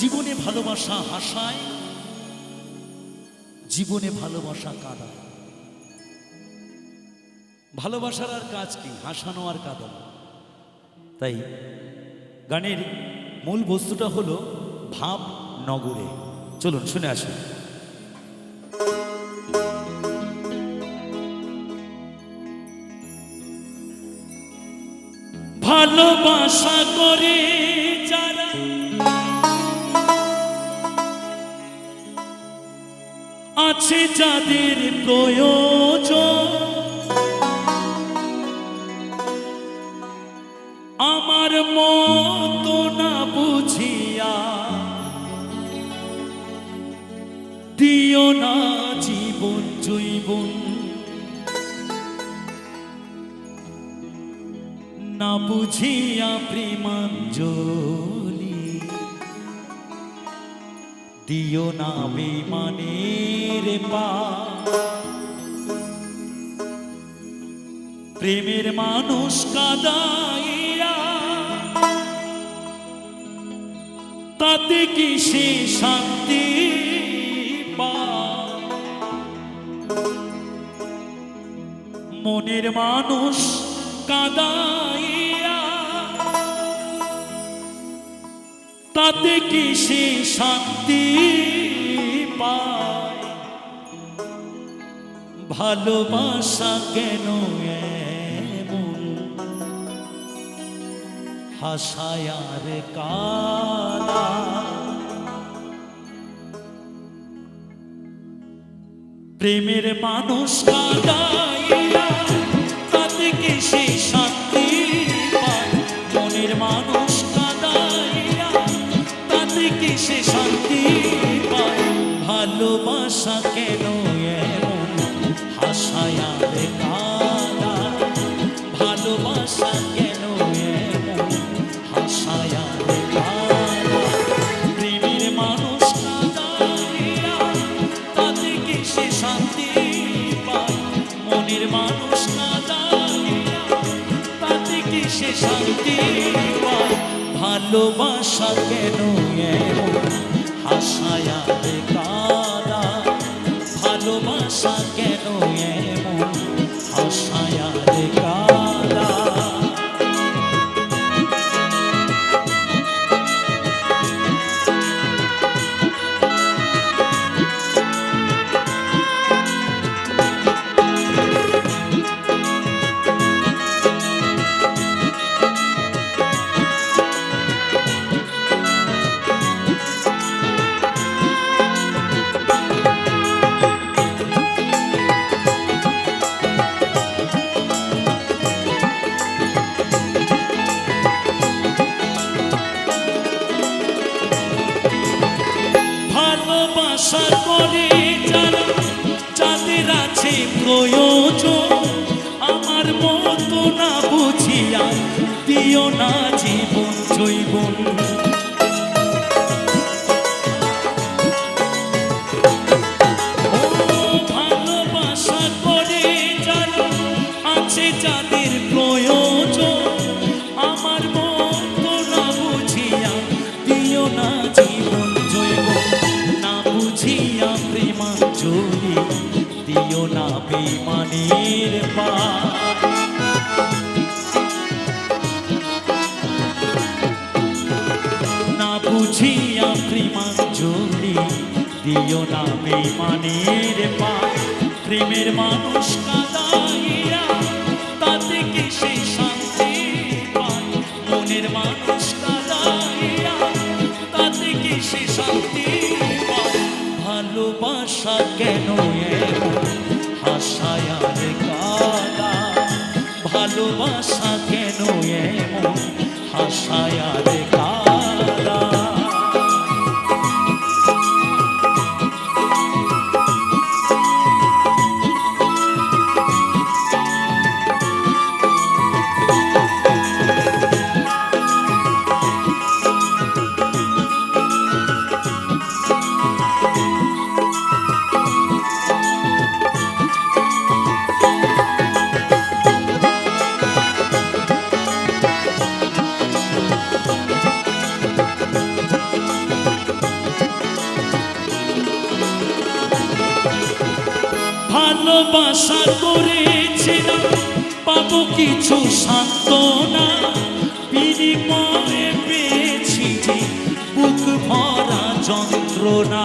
জীবনে ভালোবাসা হাসায়, জীবনে ভালোবাসা কাঁদায়। ভালোবাসার আর কাজ কি? হাসানো আর কাঁদানো। তাই গানের মূল বস্তুটা হলো ভাব নগরে। চলুন, শুনে আসুন। ভালোবাসা করে আছে যাদের প্রয়োজন। আমার মতো না বুঝিয়া দিও না জীবন জৈবন। না বুঝিয়া প্রেমাঞ্জলি। দিও না বেমানের পা প্রেমের মানুষ কাদাইয়া তাতে কি সে শান্তি? মনের মানুষ কাদাইয়া তাতে কি সে শান্তি পায়? ভালোবাসা কেন হাসায়ার কালা প্রেমের মানুষ কাদাইয়া শান্তি ভালোবাসা কেন হাসায় কালা ভালোবাসা কেন প্রয়োজন আমার মতো না বুঝিয়া দিও না জীবন জৈবন। বেমানের পা। না বুঝিয়া প্রেমাঞ্জলি দিও না বেমানের পা। প্রেমের মানুষ কাদাইয়া তাতে কি সে শান্তি পায়? মনের মানুষ কাদাইয়া তাতে কি সে শান্তি পায়? ভালোবাসা কেন এমন ভালোবাসা করেছিলাম পাবো কিছু সান্ত্বনা বিনিময়ে পেয়েছি বুক ভরা যন্ত্রণা।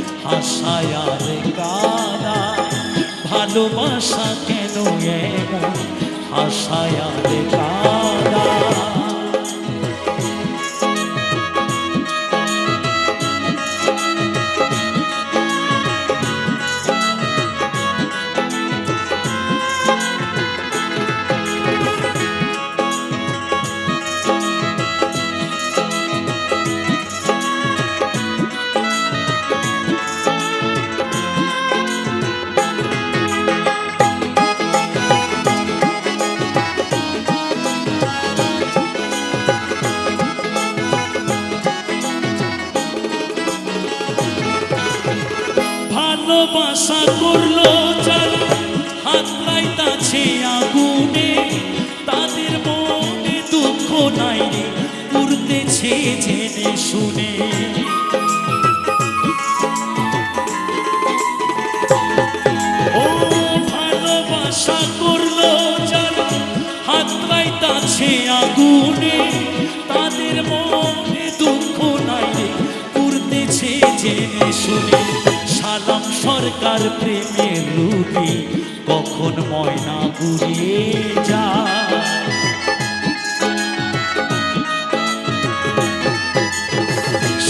হাসায় আর কাদা ভালোবাসা কেন এমন? হাসায় কাদা। ভালোবাসা করল যারা হাত লাইতাছে আগুনে। তাদের মনে দুঃখ নাই রে পুরতেছে জেনে শুনে। ও ভালোবাসা করল যারা হাত লাইতাছে আগুনে। তাদের মনে দুঃখ নাই রে পুরতেছে জেনে শুনে। সালাম সরকার প্রেমের রুগী কখন ময়না যায়।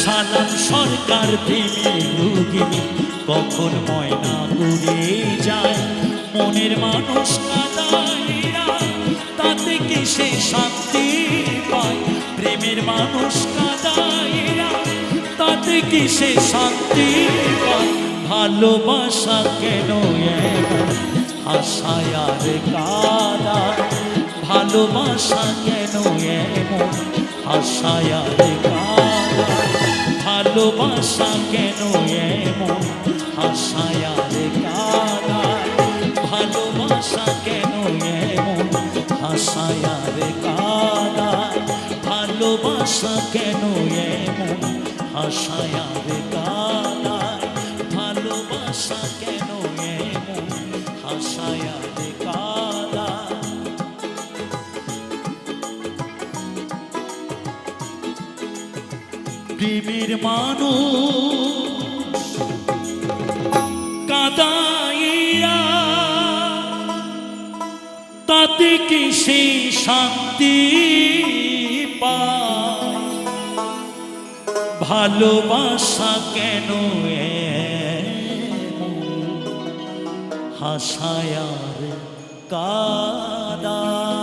সালাম সরকার প্রেমের রুগী কখন ময়না ঘুরিয়ে যায়। মনের মানুষ তাতে কি সে শান্তি পায়? প্রেমের মানুষ কাদাইয়া তাতে কি সে শান্তি পায়? ভালোবাসা কেন আশায় আর কাদা, ভালোবাসা কেন এমন আশায় কাদা, ভালোবাসা কেন এমন আশায় আর কাদা, ভালোবাসা কেন এমন আশায় আর কাদা, ভালোবাসা কেন এমন আশায় আর কাদা। ভালোবাসা কেন এমন প্রেমের মানুষ কাদাইয়া তাতে কি সে শান্তি পায়? ভালোবাসা কেন এমন হাসায়ার কাদা।